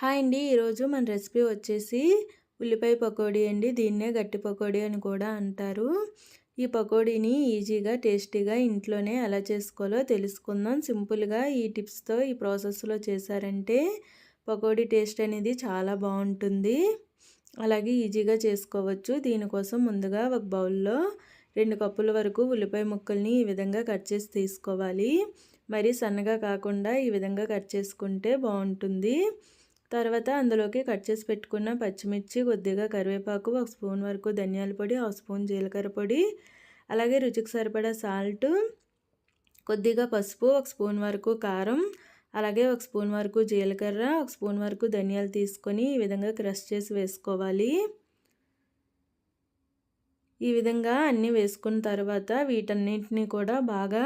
Hi అండి ఈరోజు మన రెసిపీ వచ్చేసి ఉల్లిపాయ పకోడీ అండి దీన్నే గట్టి పకోడీ అని కూడా అంటారు. ఈ పకోడీని ఈజీగా టేస్టీగా ఇంట్లోనే ఎలా చేసుకోవాలో తెలుసుకుందాం. సింపుల్గా ఈ టిప్స్తో ఈ ప్రాసెస్లో చేశారంటే పకోడీ టేస్ట్ అనేది చాలా బాగుంటుంది. అలాగే ఈజీగా చేసుకోవచ్చు. దీనికోసం ముందుగా ఒక బౌల్లో రెండు కప్పుల వరకు ఉల్లిపాయ ముక్కల్ని ఈ విధంగా కట్ చేసి తీసుకోవాలి. మరీ సన్నగా కాకుండా ఈ విధంగా కట్ చేసుకుంటే బాగుంటుంది. తర్వాత అందులోకి కట్ చేసి పెట్టుకున్న పచ్చిమిర్చి కొద్దిగా కరివేపాకు ఒక స్పూన్ వరకు ధనియాల పొడి ఒక స్పూన్ జీలకర్ర పొడి అలాగే రుచికి సరిపడా సాల్ట్ కొద్దిగా పసుపు ఒక స్పూన్ వరకు కారం అలాగే ఒక స్పూన్ వరకు జీలకర్ర ఒక స్పూన్ వరకు ధనియాలు తీసుకొని ఈ విధంగా క్రష్ చేసి వేసుకోవాలి. ఈ విధంగా అన్నీ వేసుకున్న తర్వాత వీటన్నింటినీ కూడా బాగా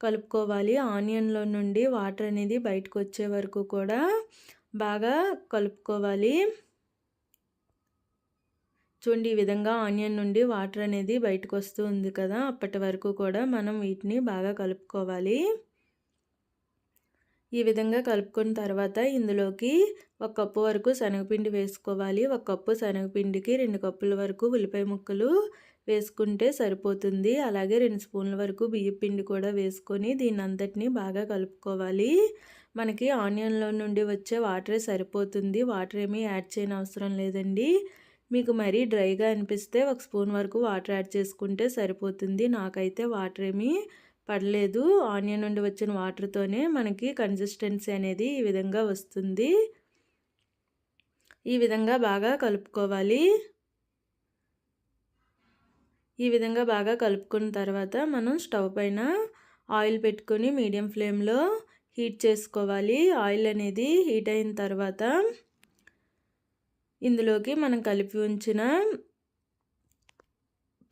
కలుపుకోవాలి. ఆనియన్లో నుండి వాటర్ అనేది బయటకు వచ్చే వరకు కూడా బాగా కలుపుకోవాలి. చూడండి ఈ విధంగా ఆనియన్ నుండి వాటర్ అనేది బయటకు వస్తూ ఉంది కదా అప్పటి వరకు కూడా మనం వీటిని బాగా కలుపుకోవాలి. ఈ విధంగా కలుపుకున్న తర్వాత ఇందులోకి ఒక కప్పు వరకు శనగపిండి వేసుకోవాలి. ఒక కప్పు శనగపిండికి రెండు కప్పుల వరకు ఉల్లిపాయ ముక్కలు వేసుకుంటే సరిపోతుంది. అలాగే రెండు స్పూన్ల వరకు బియ్య పిండి కూడా వేసుకొని దీన్ని అంతటినీ బాగా కలుపుకోవాలి. మనకి ఆనియన్లో నుండి వచ్చే వాటరే సరిపోతుంది. వాటర్ ఏమీ యాడ్ చేయని అవసరం లేదండి. మీకు మరీ డ్రైగా అనిపిస్తే ఒక స్పూన్ వరకు వాటర్ యాడ్ చేసుకుంటే సరిపోతుంది. నాకైతే వాటర్ ఏమీ పడలేదు. ఆనియన్ నుండి వచ్చిన వాటర్తోనే మనకి కన్సిస్టెన్సీ అనేది ఈ విధంగా వస్తుంది. ఈ విధంగా బాగా కలుపుకోవాలి. ఈ విధంగా బాగా కలుపుకున్న తర్వాత మనం స్టవ్ పైన ఆయిల్ పెట్టుకొని మీడియం ఫ్లేమ్లో హీట్ చేసుకోవాలి. ఆయిల్ అనేది హీట్ అయిన తర్వాత ఇందులోకి మనం కలిపి ఉంచిన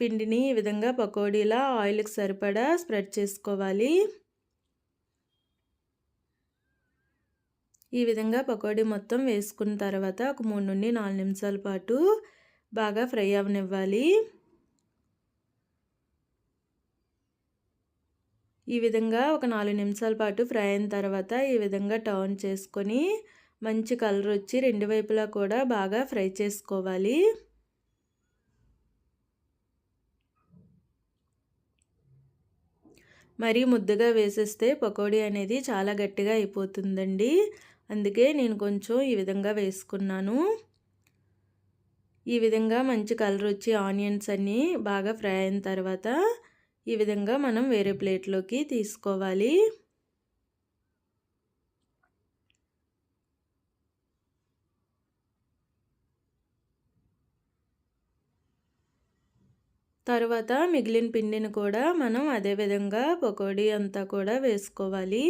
పిండిని ఈ విధంగా పకోడీలా ఆయిల్కి సరిపడా స్ప్రెడ్ చేసుకోవాలి. ఈ విధంగా పకోడీ మొత్తం వేసుకున్న తర్వాత ఒక మూడు నుండి నాలుగు నిమిషాల పాటు బాగా ఫ్రై అవనివ్వాలి. ఈ విధంగా ఒక నాలుగు నిమిషాల పాటు ఫ్రై అయిన తర్వాత ఈ విధంగా టర్న్ చేసుకొని మంచి కలర్ వచ్చి రెండు వైపులా కూడా బాగా ఫ్రై చేసుకోవాలి. మరీ ముద్దగా వేసేస్తే పకోడీ అనేది చాలా గట్టిగా అయిపోతుందండి. అందుకే నేను కొంచెం ఈ విధంగా వేసుకున్నాను. ఈ విధంగా మంచి కలర్ వచ్చి ఆనియన్స్ అన్నీ బాగా ఫ్రై అయిన తర్వాత ఈ విధంగా మనం వేరే ప్లేట్లోకి తీసుకోవాలి. తర్వాత మిగిలిన పిండిని కూడా మనం అదే విధంగా పకోడీ అంతా కూడా వేసుకోవాలి.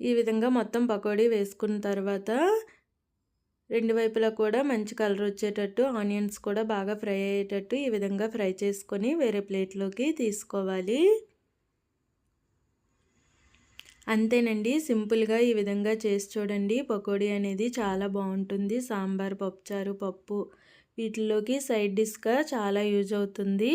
ఈ విధంగా మొత్తం పకోడీ వేసుకున్న తర్వాత రెండు వైపులా కూడా మంచి కలర్ వచ్చేటట్టు ఆనియన్స్ కూడా బాగా ఫ్రై అయ్యేటట్టు ఈ విధంగా ఫ్రై చేసుకొని వేరే ప్లేట్లోకి తీసుకోవాలి. అంతేనండి సింపుల్గా ఈ విధంగా చేసి చూడండి. పకోడీ అనేది చాలా బాగుంటుంది. సాంబార్ పప్పుచారు పప్పు వీటిలోకి సైడ్ డిష్గా చాలా యూజ్ అవుతుంది.